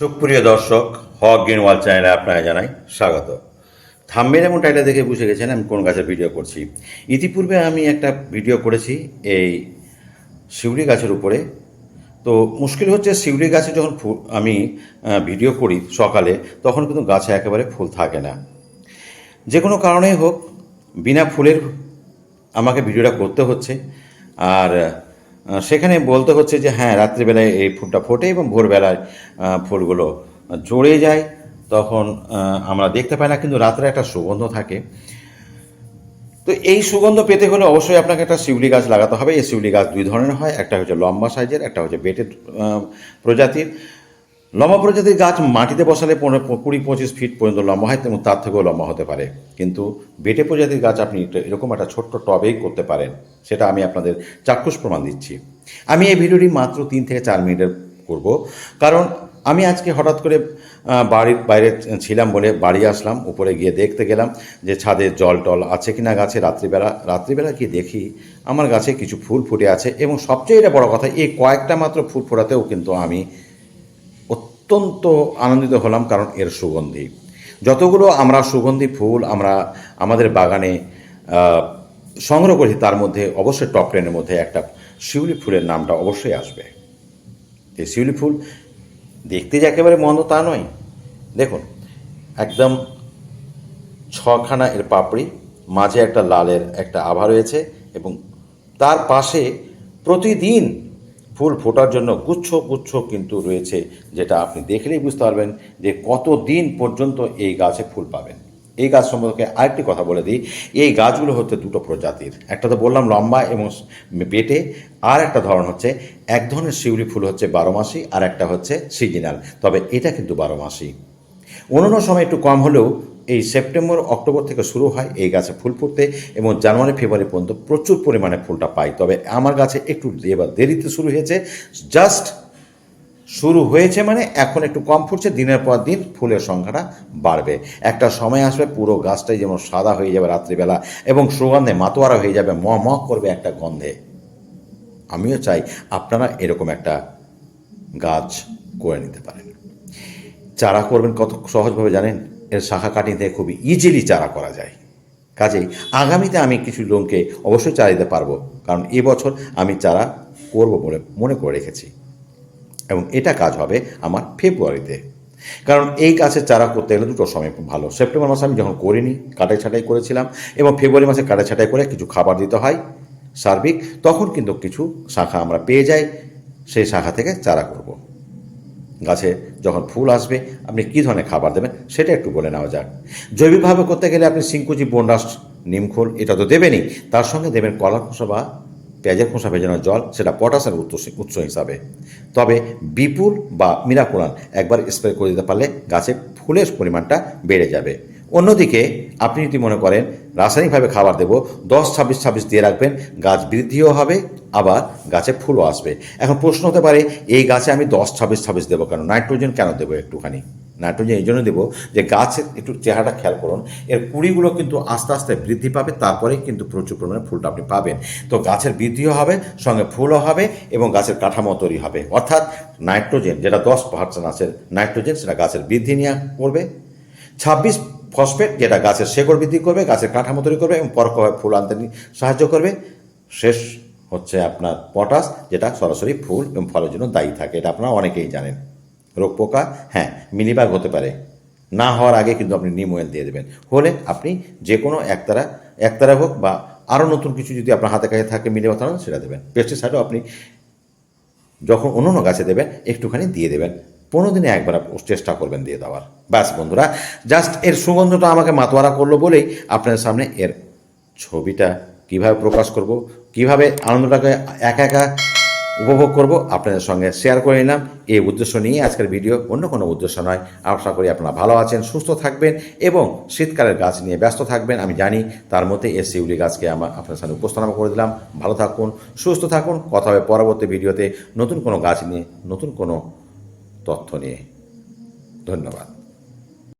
সুপ্রিয় দর্শক, হক গ্রিনওয়াল চ্যানেলে আপনাকে জানাই স্বাগত। থাম্বেল এবং টাইটেল দেখে বুঝে গেছেন আমি কোন গাছের ভিডিও করছি। ইতিপূর্বে আমি একটা ভিডিও করেছি এই শিউলি গাছের উপরে। তো মুশকিল হচ্ছে শিউলি গাছে যখন ফুল আমি ভিডিও করি সকালে, তখন কিন্তু গাছে একেবারে ফুল থাকে না। যে কোনো কারণেই হোক, বিনা ফুলের আমাকে ভিডিওটা করতে হচ্ছে। আর সেখানে বলতে হচ্ছে যে হ্যাঁ রাত্রিবেলায় এই ফুলটা ফোটে এবং ভোরবেলায় ফুলগুলো জড়ে যায়। তখন আমরা দেখতে পাই না, কিন্তু রাত্রে একটা সুগন্ধ থাকে। তো এই সুগন্ধ পেতে হলে অবশ্যই আপনাকে একটা শিউলি গাছ লাগাতে হবে। এই শিউলি গাছ দুই ধরনের হয়। একটা হচ্ছে লম্বা সাইজের, একটা হচ্ছে বেটের প্রজাতির। লম্বা প্রজাতির গাছ মাটিতে বসালে পনেরো, কুড়ি, পঁচিশ ফিট পর্যন্ত লম্বা হয় এবং তার থেকেও লম্বা হতে পারে। কিন্তু বেটে প্রজাতির গাছ আপনি এরকম একটা ছোট্ট টবেই করতে পারেন, সেটা আমি আপনাদের চাক্ষুষ প্রমাণ দিচ্ছি। আমি এই ভিডিওটি মাত্র তিন থেকে চার মিনিটের করব, কারণ আমি আজকে হঠাৎ করে বাড়ির বাইরে ছিলাম বলে বাড়ি আসলাম, উপরে গিয়ে দেখতে গেলাম যে ছাদে জল টল আছে কি না গাছে রাত্রিবেলা। রাত্রিবেলা গিয়ে দেখি আমার গাছে কিছু ফুল ফুটে আছে এবং সবচেয়ে এটা বড় কথা, এই কয়েকটা মাত্র ফুল ফোটাতেও কিন্তু আমি অত্যন্ত আনন্দিত হলাম কারণ এর সুগন্ধি। যতগুলো আমরা সুগন্ধি ফুল আমরা আমাদের বাগানে সংগ্রহ করি তার মধ্যে অবশ্যই টপ টেনের মধ্যে একটা শিউলি ফুলের নামটা অবশ্যই আসবে। এই শিউলি ফুল দেখতে যে একেবারে মন্দ তা নয়। দেখুন, একদম ছখানা এর পাপড়ি, মাঝে একটা লালের একটা আভা রয়েছে এবং তার পাশে প্রতিদিন ফুল ফোটার জন্য গুচ্ছ গুচ্ছ কিন্তু রয়েছে, যেটা আপনি দেখলেই বুঝতে পারবেন যে কত দিন পর্যন্ত এই গাছে ফুল পাবেন। এই গাছ সম্পর্কে আরেকটি কথা বলে দিই, এই গাছগুলো হচ্ছে দুটো প্রজাতির। একটা তো বললাম লম্বা এবং বেটে, আর একটা ধরন হচ্ছে এক ধরনের শিউলি ফুল হচ্ছে বারো মাসি, আর একটা হচ্ছে সিজনাল। তবে এটা কিন্তু বারো মাসি। অন্যান্য সময় একটু কম হলেও এই সেপ্টেম্বর, অক্টোবর থেকে শুরু হয় এই গাছে ফুল ফুটতে এবং জানুয়ারি, ফেব্রুয়ারি পর্যন্ত প্রচুর পরিমাণে ফুলটা পাই। তবে আমার গাছে একটু এবার দেরিতে শুরু হয়েছে, জাস্ট শুরু হয়েছে মানে এখন একটু কম ফুটছে, দিনের পর দিন ফুলের সংখ্যাটা বাড়বে। একটা সময় আসবে পুরো গাছটাই যেমন সাদা হয়ে যাবে রাত্রিবেলা এবং সুগন্ধে মাতোয়ারা হয়ে যাবে ম ম করবে একটা গন্ধে। আমিও চাই আপনারা এরকম একটা গাছ করে নিতে পারেন। চারা করবেন কত সহজভাবে জানেন? এর শাখা কাটিং থেকে খুবই ইজিলি চারা করা যায়। কাজেই আগামীতে আমি কিছু লোককে অবশ্যই চারা দিতে পারব, কারণ এবছর আমি চারা করব বলে মনে করে রেখেছি। এবং এটা কাজ হবে আমার ফেব্রুয়ারিতে। কারণ এই গাছের চারা করতে গেলে দুটো সময় খুব ভালো। সেপ্টেম্বর মাসে আমি যখন করিনি, কাটাই ছাটাই করেছিলাম এবং ফেব্রুয়ারি মাসে কাটাই ছাটাই করে কিছু খাবার দিতে হয় সার্বিক, তখন কিন্তু কিছু শাখা আমরা পেয়ে যাই, সেই শাখা থেকে চারা করব। গাছে যখন ফুল আসবে, আপনি কী ধরনের খাবার দেবেন সেটা একটু বলে নেওয়া যাক। জৈবিকভাবে করতে গেলে আপনি সিংকুচি বনরাস, নিমখোল এটা তো দেবেনই। তার সঙ্গে দেবেন কলা খোসা বা পেঁয়াজের খোসা ভেজানো জল, সেটা পটাশের উৎস উৎস হিসাবে। তবে বিপুল বা মিরাকুলান একবার স্প্রে করে দিতে পারলে গাছে ফুলের পরিমাণটা বেড়ে যাবে। অন্যদিকে আপনি যদি মনে করেন, রাসায়নিকভাবে খাবার দেবো, দশ, ছাব্বিশ ছাব্বিশ দিয়ে রাখবেন, গাছ বৃদ্ধিও হবে, আবার গাছে ফুলও আসবে। এখন প্রশ্ন হতে পারে, এই গাছে আমি দশ, ছাব্বিশ ছাব্বিশ দেবো কেন? নাইট্রোজেন কেন দেবো একটুখানি? নাইট্রোজেন এই জন্য দেবো যে গাছের একটু চেহারাটা খেয়াল করুন, এর কুড়িগুলো কিন্তু আস্তে আস্তে বৃদ্ধি পাবে, তারপরেই কিন্তু প্রচুর পরিমাণে ফুলটা আপনি পাবেন। তো গাছের বৃদ্ধিও হবে, সঙ্গে ফুলও হবে এবং গাছের কাঠামো তৈরি হবে। অর্থাৎ নাইট্রোজেন, যেটা দশ পার্সেন্ট আছে, নাইট্রোজেন সেটা গাছের বৃদ্ধি নিয়ে করবে। ছাব্বিশ ফসফেট, যেটা গাছের শেকড় বৃদ্ধি করবে, গাছের কাঠামো তৈরি করবে এবং পরোক্ষভাবে ফুল আনতে সাহায্য করবে। শেষ হচ্ছে আপনার পটাশ, যেটা সরাসরি ফুল এবং ফলের জন্য দায়ী থাকে, এটা আপনারা অনেকেই জানেন। রোগ পোকা হ্যাঁ মিলিবাগ হতে পারে। না হওয়ার আগে কিন্তু আপনি নিম অয়েল দিয়ে দেবেন। হলে আপনি যে কোনো একতারা একতারা হোক বা আরও নতুন কিছু যদি আপনার হাতে কাছে থাকে মিলে বাতানো সেটা দেবেন। পেস্টিসাইডও আপনি যখন অন্য অন্য গাছে দেবেন, একটুখানি দিয়ে দেবেন। পনেরো দিনে একবার চেষ্টা করবেন দিয়ে দেওয়ার। ব্যাস বন্ধুরা জাস্ট এর সুগন্ধটা আমাকে মাতোয়ারা করল বলেই আপনাদের সামনে এর ছবিটা কীভাবে প্রকাশ করব, কীভাবে আনন্দটাকে একা একা উপভোগ করব আপনাদের সঙ্গে শেয়ার করে নিলাম। এই উদ্দেশ্য নিয়ে আজকের ভিডিও অন্য কোনো উদ্দেশ্য নয়। আশা করি আপনারা ভালো আছেন, সুস্থ থাকবেন এবং শীতকালের গাছ নিয়ে ব্যস্ত থাকবেন। আমি জানি তার মধ্যে এই শিউলি গাছকে আমার আপনার সামনে উপস্থাপন করে দিলাম। ভালো থাকুন, সুস্থ থাকুন। কথা হবে পরবর্তী ভিডিওতে নতুন কোনো গাছ নিয়ে, নতুন কোনো তথ্য নিয়ে। ধন্যবাদ।